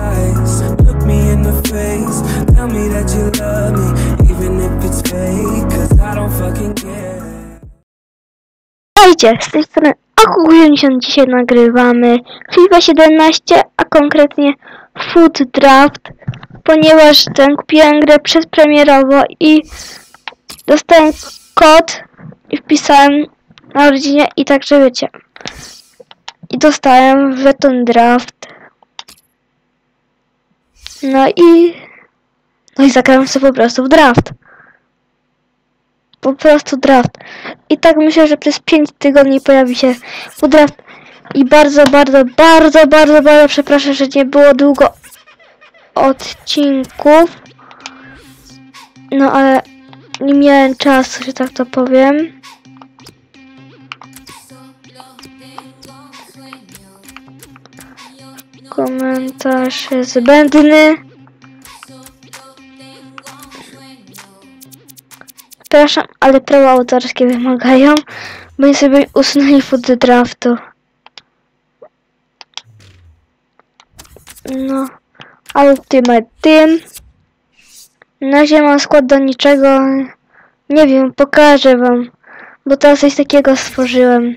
eyes. Look me in the face. Tell me that you love me, even if it's fake. Cause I don't fucking care. Witajcie, z tej strony Aku90 dzisiaj nagrywamy FIFA 17, a konkretnie Food Draft, ponieważ ten kupiłem grę przedpremierowo i dostałem kod i wpisałem na rodzinę i także wiecie. I dostałem w ten draft. No i no i zagrałem sobie po prostu w draft po prostu draft. I tak myślę, że przez 5 tygodni pojawi się draft. I bardzo, bardzo, bardzo, bardzo, bardzo przepraszam, że nie było długo odcinków. No ale nie miałem czasu, że tak to powiem. Komentarz zbędny. Przepraszam, ale prawa autorskie wymagają, nie sobie usunęli food draftu. No, Ultimate Team. Na razie mam skład do niczego. Nie wiem, pokażę wam, bo teraz coś takiego stworzyłem.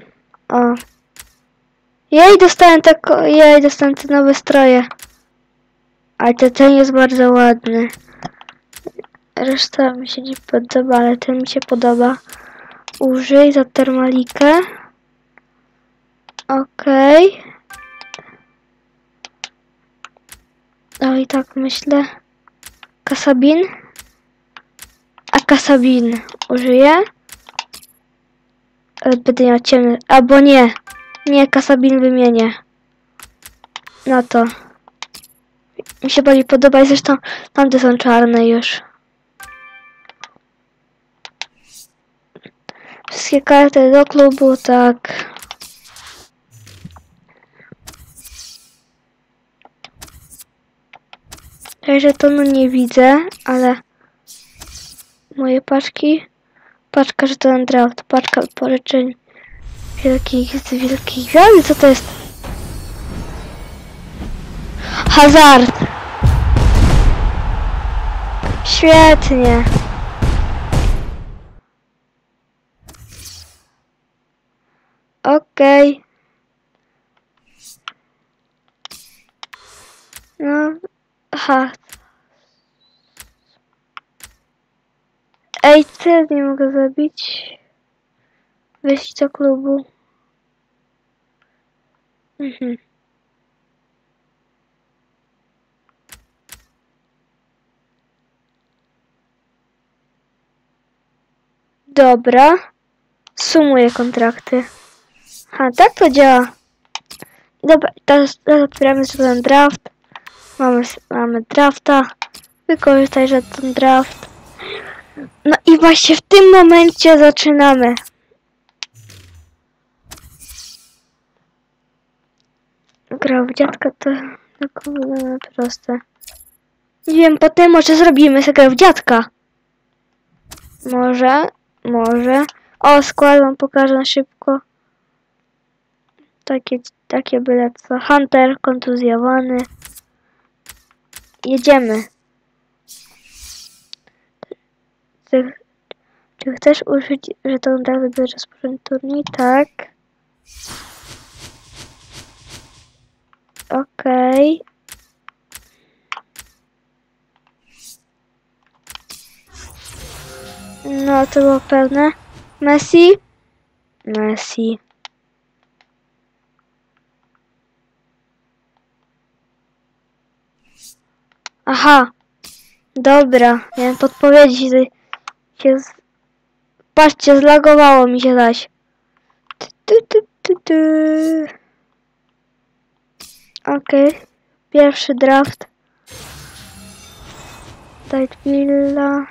O. Jej, dostałem tak, jej, dostałem te nowe stroje. Ale ten, ten jest bardzo ładny. Reszta mi się nie podoba, ale ten mi się podoba. Użyj za termalikę. Okej. No i tak myślę. Kasabin. A kasabin użyję. Ale będę miał ciemny. Albo nie. Nie, kasabin wymienię. No to. Mi się bardziej podoba i zresztą tamte są czarne już. Wszystkie karty do klubu, tak. Także to no nie widzę, ale moje paczki. Paczka, że to draft, paczka pożyczeń wielkich z wielkich gwiazd. Co to jest? Hazard! Świetnie. Okej. No, aha. Ej, teraz nie mogę zabić. Wejść do klubu. Mhm. Dobra. Sumuję kontrakty. A tak to działa. Dobra, teraz, teraz otwieramy sobie ten draft. Mamy, mamy drafta. Wykorzystaj że ten draft. No i właśnie w tym momencie zaczynamy. Gra w dziadka to tak wygląda proste. Nie wiem, potem może zrobimy sobie grę w dziadka. Może, może. O, skład wam pokażę na szybko. Takie, takie byle co. Hunter, kontuzjowany. Jedziemy. Czy, czy chcesz użyć żetonu dały by rozpocząć turniej? Tak. Okej. No, to było pewne. Messi? Messi. Aha. Dobra, miałem podpowiedzieć. że Się z... Patrzcie, zlagowało mi się zaś. Tu, tu, tu, tu, Okej. Pierwszy draft. Tight Villa.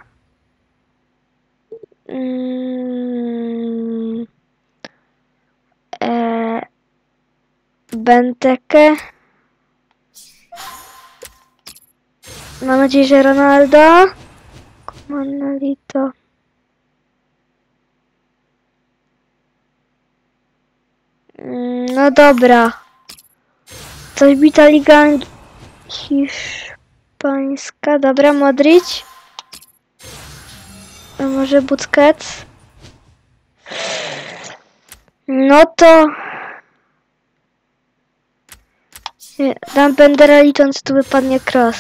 Mm. E... Benteke. Mam nadzieję, że Ronaldo. Manolito. Mm, No dobra. Coś bita liga Hiszpańska, dobra, Modric. A może Busquets? No to... Dam Bendera licząc, tu wypadnie cross.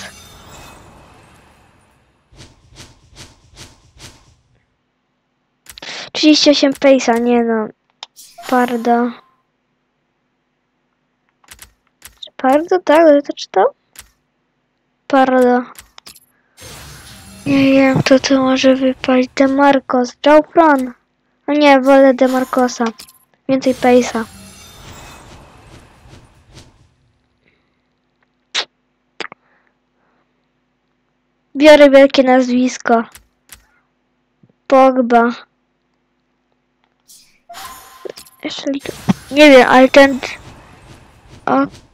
Trzydzieści osiem pejsa, nie no. Pardo. Czy Pardo, tak? Dobrze to czytał? Pardo. Nie wiem, kto to może wypaść. Demarcos. Joufron. No nie, wolę Demarcosa. Więcej pejsa. Biorę wielkie nazwisko. Pogba. Jeszcze. Nie wiem, ale ten... Okej,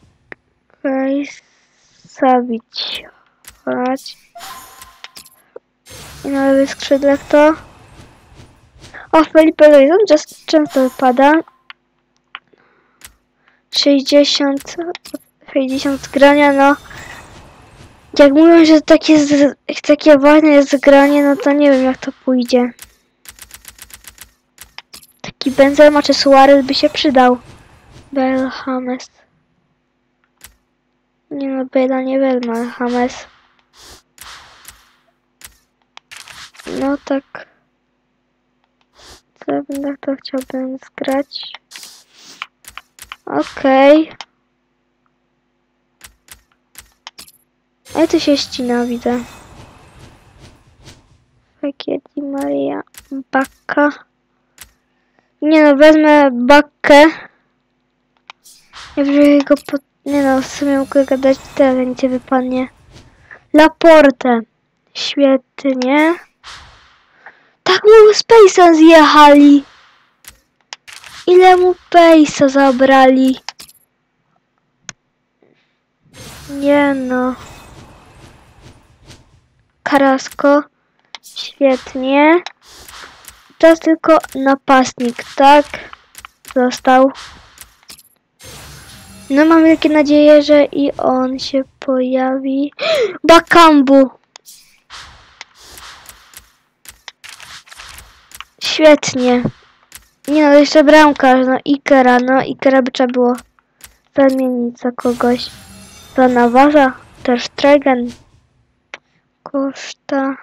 Sabić. Chodź. I na lewych skrzydłach to... O, Felipe Luis, on just często wypada. 60... 60 grania, no... Jak mówią, że takie, takie ważne jest granie, no to nie wiem jak to pójdzie. Taki Benzema czy Suarez by się przydał. Bel James. Nie no, Bela nie wezmę, ale James. No tak. Co będę to chciałbym zgrać? Okej. Ale to się ścina, widzę. Takie Di Maria. Bakka. Nie no, wezmę bakkę. Ja wziąłem go po... Nie no, w sumie mogę gadać teraz, nic nie wypadnie. Laporte. Świetnie. Tak mu Space'a zjechali. Ile mu Pace'a zabrali? Nie no. Karasko. Świetnie. Teraz tylko napastnik, tak? Został. No mam wielkie nadzieję, że i on się pojawi. Bakambu! Świetnie. Nie no, jeszcze bramkarz, no Ikera, no Ikera by trzeba było zamienić za kogoś. Za Nawarza, też Tregen. Koszta.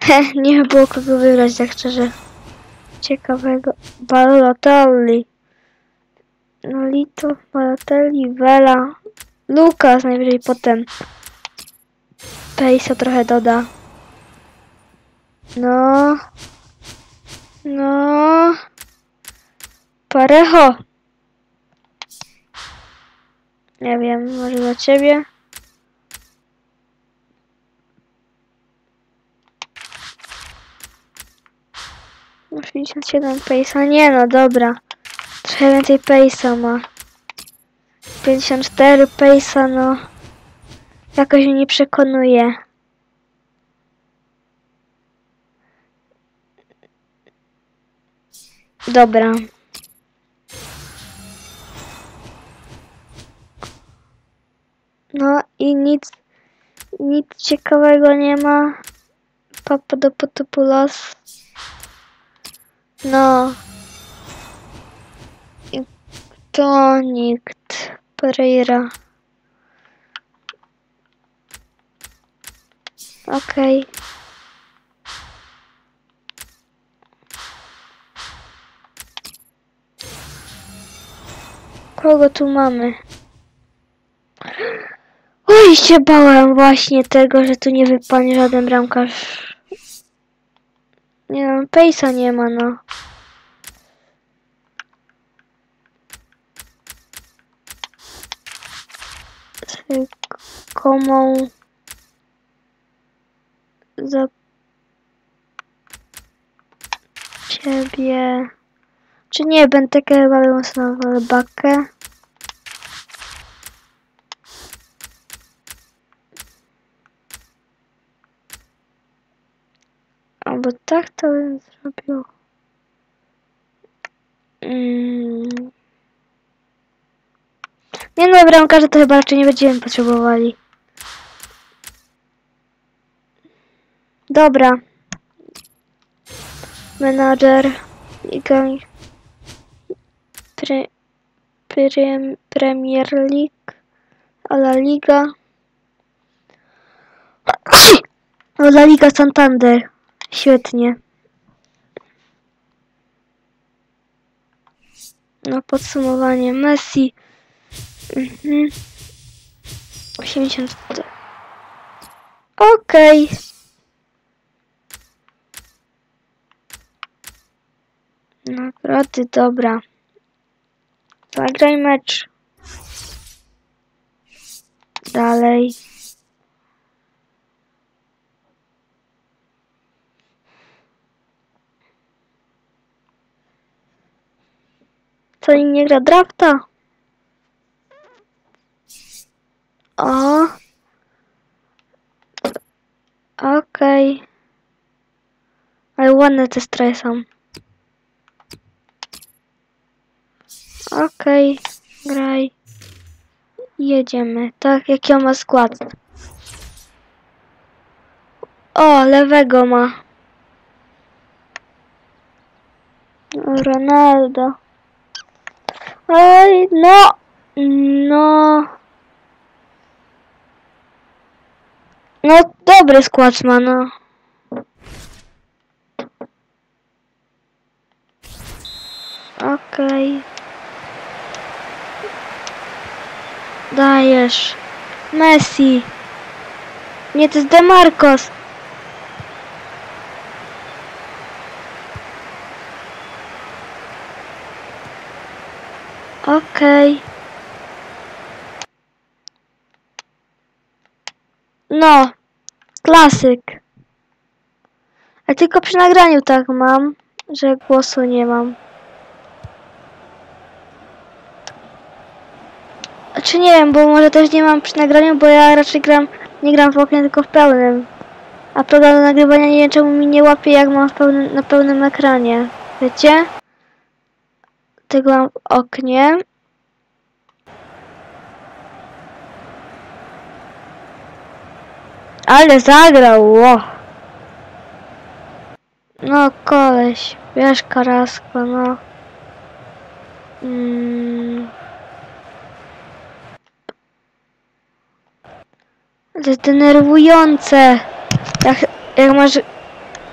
Heh, nie było kogo wybrać, tak szczerze. Ciekawego. Balotelli. Nolito, Balotelli, Vela. Lukas najwyżej potem. Pejsa trochę doda. No. No. Parejo. Nie wiem, może dla ciebie. No 57 pejsa. Nie no, dobra. Trochę więcej pejsa ma. 54 pejsa, no. Jakoś mnie nie przekonuje. Dobra. No i nic, nic ciekawego nie ma. Papadopoulos. No. To nikt. Pereira. Okej. Kogo tu mamy? Oj, się bałem właśnie tego, że tu nie wypadnie żaden bramkarz. Nie no, Pejsa nie ma, no. Komą za ciebie. Czy nie, będę chyba mocno bakę. Albo tak to bym zrobił. Mm. Dwóch bramkarzy to chyba raczej nie będziemy potrzebowali. Dobra. Menadżer. Liga. Pre, prem, Premier League. La Liga. La Liga Santander. Świetnie. No podsumowanie. Messi. Mhm. 80. Okej. Nagrody, dobra. Zagraj mecz. Dalej. Co nie gra drafta? O. Okej. Ale ładne te stroje są. Okej, graj. Jedziemy. Tak, jaki on ma skład? O, lewego ma. Ronaldo. Ej, no. No. No, dobry skład ma, no. Okej. Dajesz. Messi. Nie, to jest Demarcos. Okej. No. Klasyk. A tylko przy nagraniu tak mam, że głosu nie mam. Czy nie wiem, bo może też nie mam przy nagraniu, bo ja raczej gram, nie gram w oknie, tylko w pełnym. A program do nagrywania nie wiem czemu mi nie łapie jak mam pełnym, na pełnym ekranie. Wiecie? Mam w oknie. Ale zagrał. No koleś, wiesz Karasko, no. Mm. To jest denerwujące. Jak, jak masz...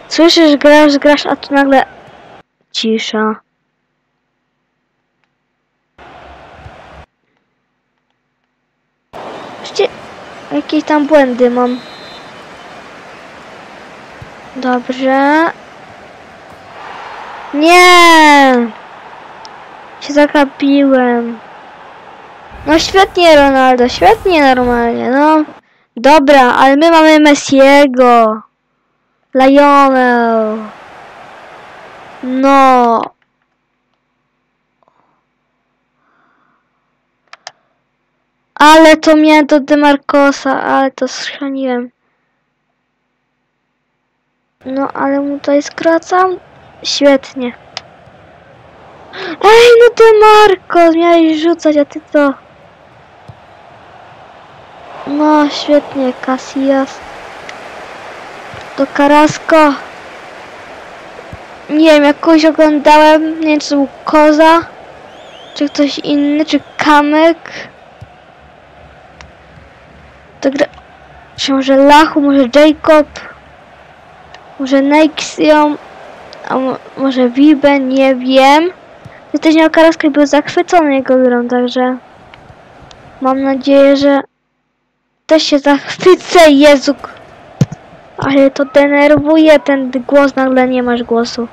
Słyszysz, grasz, grasz, a tu nagle... Cisza. Jakieś tam błędy mam. Dobrze. Nie! Się zakapiłem. No świetnie Ronaldo, świetnie normalnie, no. Dobra, ale my mamy Messiego. Lionel. No. Ale to miałem do Demarcosa, ale to schrzaniłem. No, ale mu tutaj skracam. Świetnie. Ej, no Demarcos, miałeś rzucać, a ty to... No, świetnie, Casillas. Do Carrasco. Nie wiem, jakoś oglądałem, nie wiem, czy to był Koza, czy ktoś inny, czy Kamek. To gra... Czy może Lachu, może Jacob, może Nexium, a mo może Vibe, nie wiem. Carrasco i był zachwycony jego grą, także mam nadzieję, że też się zachwycę, Jezu. Ale to denerwuje ten głos, nagle nie masz głosu.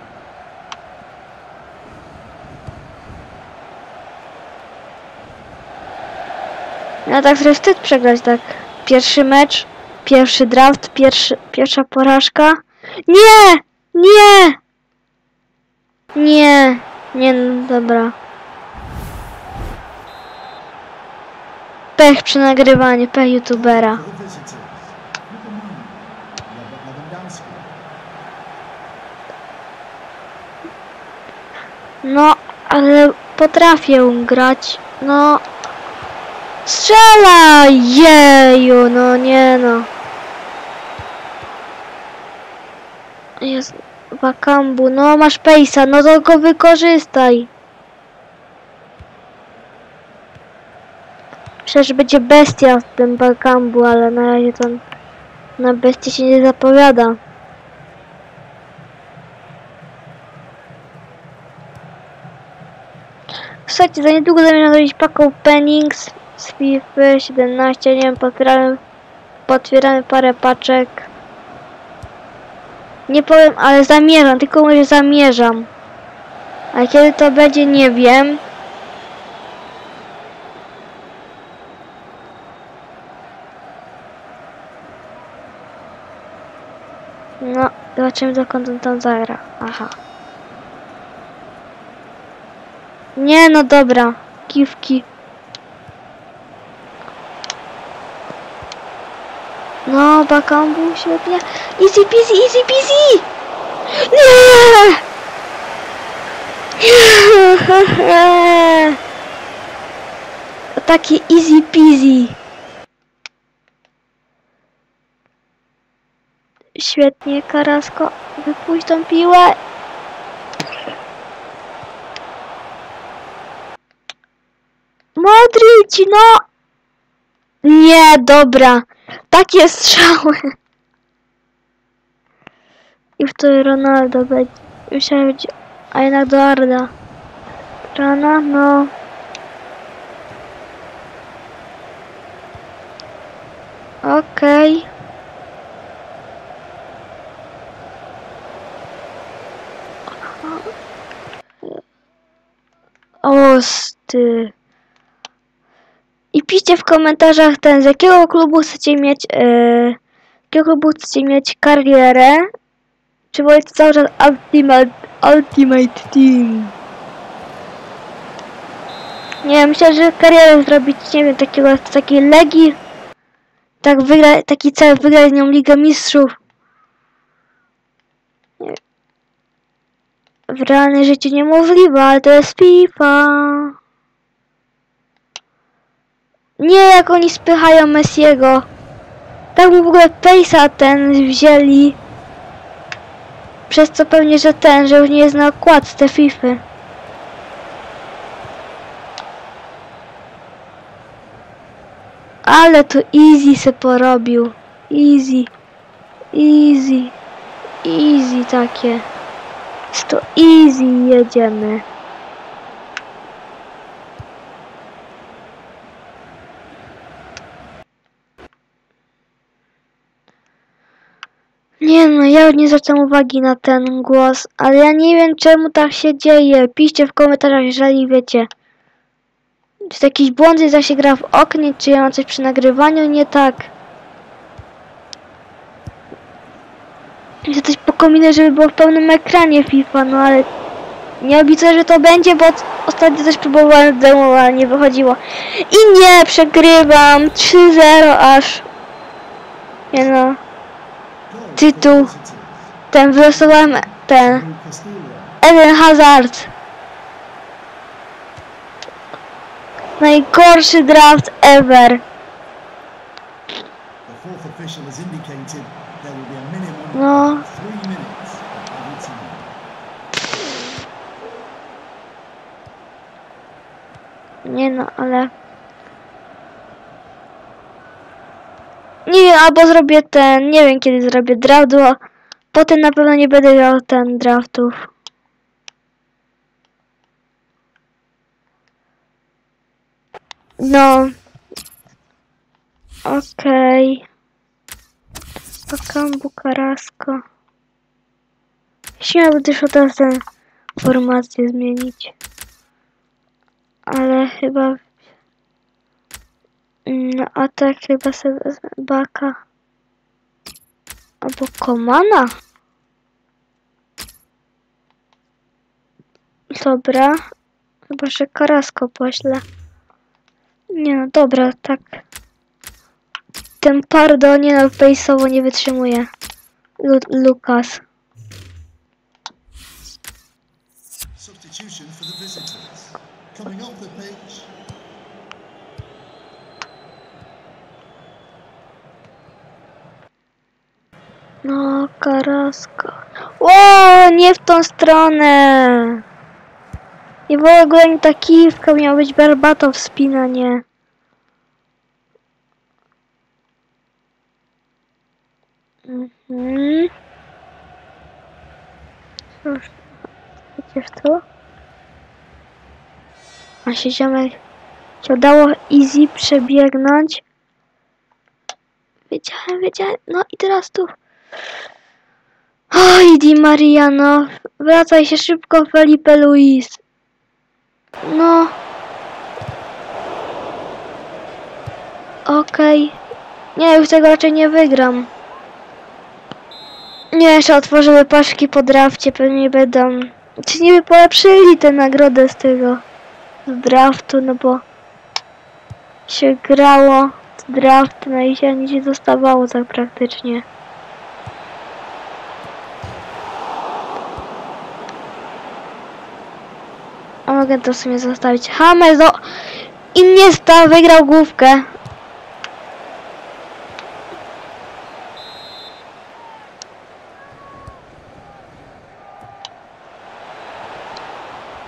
No tak sobie wstyd przegrać tak. Pierwszy mecz, pierwszy draft, pierwszy, pierwsza porażka. Nie! Nie! Nie, nie, no dobra. Pech przy nagrywaniu, pech youtubera. No, ale potrafię grać. No, Strzela! Jeju, no nie no. Jest Bakambu, no masz pejsa, no to go wykorzystaj. Przecież będzie bestia w tym Bakambu, ale na razie to na bestie się nie zapowiada. Słuchajcie, za niedługo zamierzam zrobić pack openings z FIFA 17, nie wiem, potwieramy, potwieramy parę paczek. Nie powiem, ale zamierzam, tylko mówię, zamierzam. A kiedy to będzie, nie wiem. No, zobaczymy dokąd on tam zagra. Aha. Nie, no dobra. Kiwki. No, Bakambu, świetnie. Easy peasy, easy peasy! Nie! Takie easy peasy. Świetnie, Karasko. Wypuść tą piłę. Modric, no! Nie, dobra. Takie strzały. I wtedy Ronaldo będzie. Myślałem, będzie- a jednak do Arda. Rana, no. Okej. O, ty. I piszcie w komentarzach ten, z jakiego klubu chcecie mieć, z jakiego klubu chcecie mieć karierę. Czy wolicie cały czas Ultimate, Ultimate Team? Nie myślę, że karierę zrobić, nie wiem, takiego, takiej legi. Tak wygra, taki cel, wygrać z nią Ligę Mistrzów. W realnym życiu niemożliwe, ale to jest FIFA. Nie, jak oni spychają Messiego. Tak mu w ogóle Pace'a ten wzięli. Przez co pewnie, że ten, że już nie jest na okładce FIFA. Ale to easy se porobił. Easy. Easy. Easy takie. To easy jedziemy. Nie no, ja nie zwracam uwagi na ten głos, ale ja nie wiem czemu tak się dzieje. Piszcie w komentarzach, jeżeli wiecie. Czy to jakiś błąd jest, jak się gra w oknie, czy ja mam coś przy nagrywaniu nie tak. Chcę coś pokombinę, żeby było w pełnym ekranie FIFA, no ale nie obiecuję, że to będzie, bo ostatnio też próbowałem demo, ale nie wychodziło. I nie, przegrywam 3-0 aż. Nie no. Tytuł. Ten wylosowałem ten. Eden Hazard. Najgorszy draft ever. The fourth official has Nie wiem, albo zrobię ten, nie wiem kiedy zrobię draft, bo potem na pewno nie będę grał ten draftów. No. Okej. Okay. Karasko. Śmiałbym też teraz tę formację zmienić. Ale chyba... No, a tak chyba sobie Baka. Albo Komana. Dobra. Chyba, że Karasko poślę. Nie no, dobra, tak. Ten Pardo, nie no, fejsowo nie wytrzymuje. Lu Lukas. No, Karasko. O, nie w tą stronę. I w ogóle nie ta kiwka, miała być barbato wspinanie. Mhm. Cóż, wiecie w to? A się ziomek się udało easy przebiegnąć. Wiedziałem, wiedziałem. No i teraz tu. Oj, Di Mariano. Wracaj się szybko, Felipe Luis. No. Okej. Nie, już tego raczej nie wygram. Nie, jeszcze otworzyły paszki po drafcie, pewnie będą... Czy nie by polepszyli tę nagrodę z tego... z draftu, no bo... się grało z draft, no i się nic nie dostawało tak praktycznie. A mogę to w sumie zostawić. James, no... Iniesta wygrał główkę.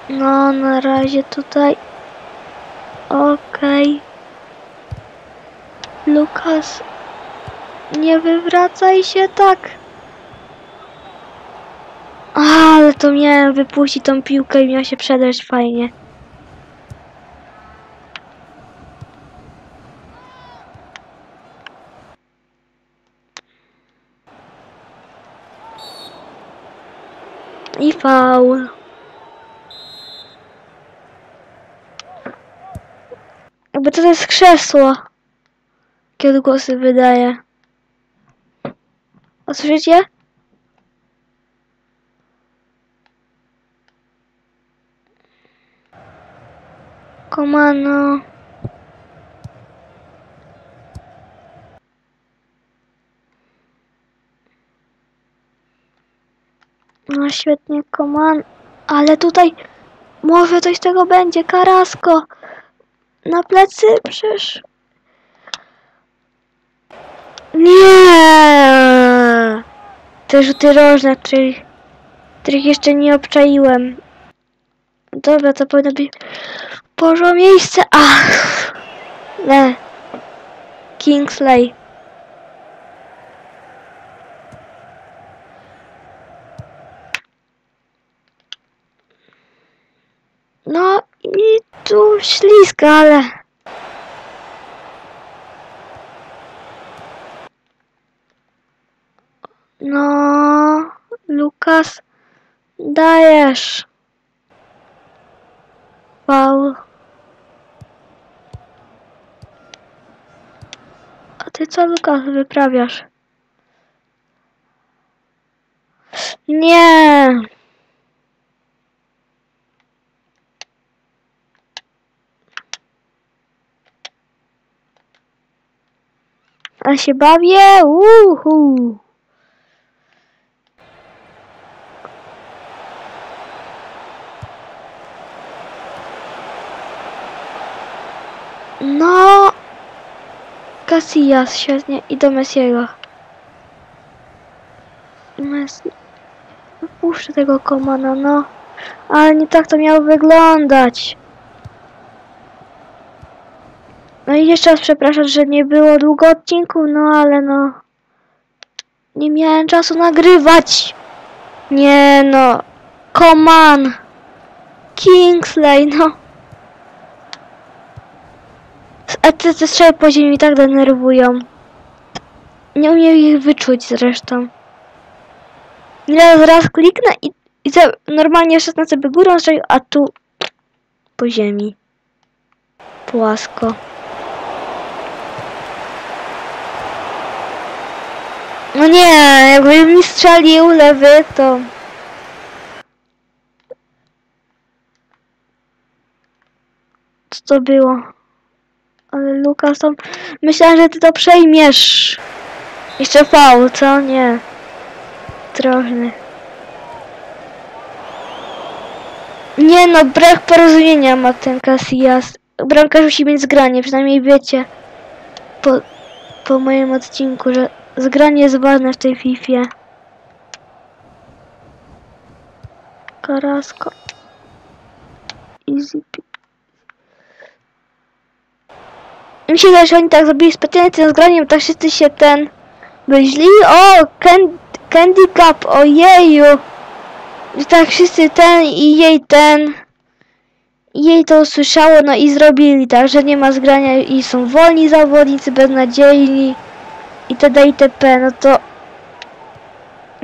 No, na razie tutaj. Okej. Lukas. Nie wywracaj się tak. A, ale to miałem wypuścić tą piłkę i miał się przedrzeć fajnie. I faul. Jakby to jest krzesło. Kiedy głosy wydaje. A słyszycie? Komano. No świetnie, koman. Ale tutaj może coś z tego będzie. Karasko. Na plecy przecież. Nie! Te rzuty rożne, których, jeszcze nie obczaiłem. Dobra, to powinno być Boże miejsce. Ach! Nie. Kingsley. No i tu śliska, ale... No, Lukas, dajesz. Faul. Ty co, Lukas, wyprawiasz? Nie. A się bawię? Uhu. No. Casillas, świetnie. I do Messiego. Messi. Puszczę tego komana, no. Ale nie tak to miało wyglądać. No i jeszcze raz przepraszam, że nie było długo odcinków, no ale no... Nie miałem czasu nagrywać. Nie no. Come on. Kingsley, no. A te, te strzały po ziemi mi tak denerwują. Nie umiem ich wyczuć zresztą. Raz, raz kliknę i, i za, normalnie 16 by górą strzelił, a tu po ziemi. Płasko. No nie, jakby mi strzelił lewy, to... Co to było? Ale Lukas tam... Myślałem, że ty to przejmiesz. Jeszcze faul, co? Nie. Trochny. Nie no, brak porozumienia ma ten Casillas. Bramkarz musi mieć zgranie, przynajmniej wiecie po, po moim odcinku, że zgranie jest ważne w tej Fifie. Karasko. Easy Mi się wydaje, że oni tak zrobili specjalnie tym zgraniem, tak wszyscy się ten byli. O, can, Candy Cup, ojeju. Że tak wszyscy ten i jej ten. i Jej to usłyszało, no i zrobili tak, że nie ma zgrania i są wolni zawodnicy, beznadziejni itd. itp. No to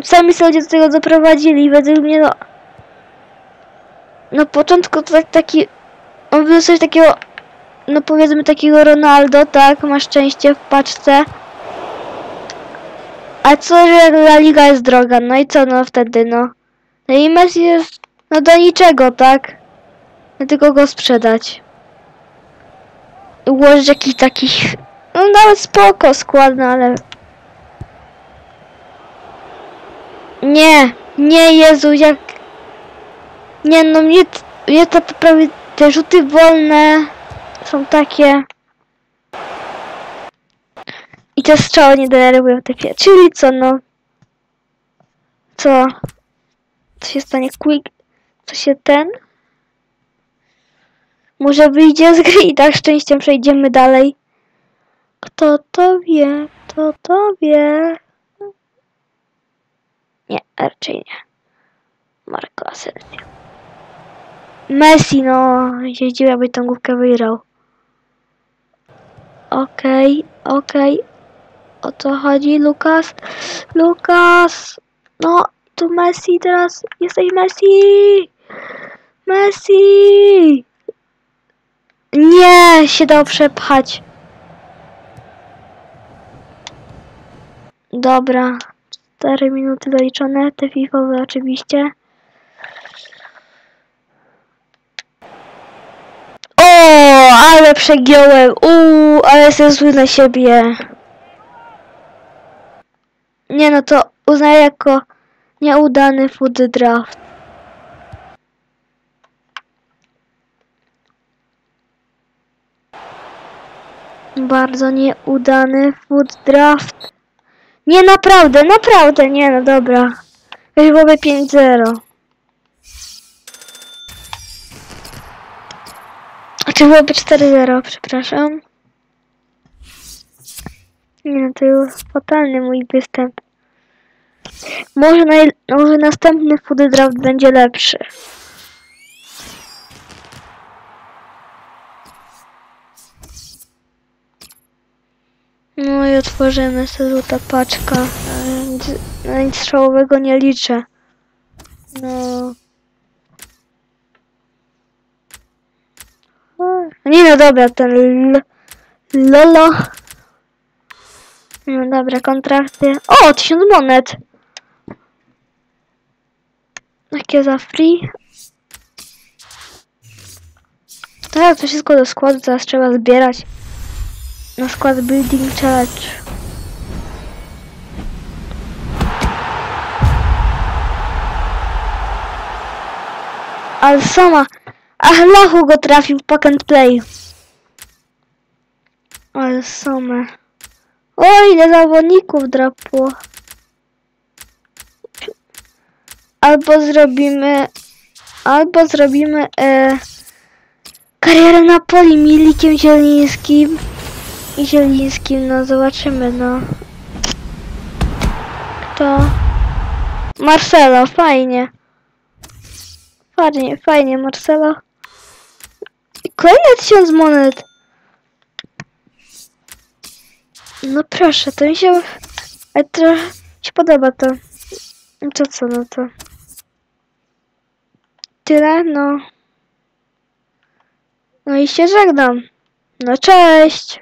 sami sobie do tego doprowadzili. Według mnie no na początku to tak taki on był coś takiego no powiedzmy takiego Ronaldo, tak, ma szczęście w paczce. A co, że La Liga jest droga, no i co, no wtedy, no. No i Messi jest, no do niczego, tak. No tylko go sprzedać. Ułożyć jakiś takich, no nawet spoko skład, no ale... Nie, nie, Jezu, jak... Nie, no mnie, mnie to prawie te rzuty wolne są takie... I te strzały nie denerwują takie. Czyli co, no... Co? Co się stanie? Quick... Co się ten? Może wyjdzie z gry i tak szczęściem przejdziemy dalej. Kto to wie? Kto to wie? Nie, raczej nie. Marco Asensio. Messi, no, zdziwię, aby tą główkę wygrał. Okej, okej. O co chodzi, Lukas? Lukas! No, tu Messi teraz. Jesteś Messi! Messi! Nie, się dał przepchać. Dobra. 4 minuty zaliczone, te fifowe oczywiście. O, ale przegiąłem. Uuu, ale jestem zły na siebie. Nie no, to uznaję jako nieudany food draft. Bardzo nieudany food draft. Nie, naprawdę, naprawdę, nie no, dobra. Byłoby 5-0. Czy byłoby 4-0, przepraszam. Nie no, to już fatalny mój występ. Może, naj, może następny food draft będzie lepszy. No i otworzymy sobie ta paczka. E, nic- Na nic strzałowego nie liczę. No. Nie no dobra, ten Lolo. No dobra, kontrakty. O, 1000 monet. Jakie za free? Tak, to wszystko do składu teraz trzeba zbierać. Na skład Building Challenge. Ale sama. Ach, Lachu go trafił w pack and play. Ale same. O, ile zawodników drapło. Albo zrobimy... Albo zrobimy... E, karierę na poli Milikiem Zielińskim i Zielińskim, no zobaczymy, no. Kto? Marcelo, fajnie. Fajnie, fajnie, Marcelo. Kolejne tysiąc monet. No proszę, to mi się... Ale to się podoba to. To co, no to... Tyle, no. No i się żegnam. No cześć!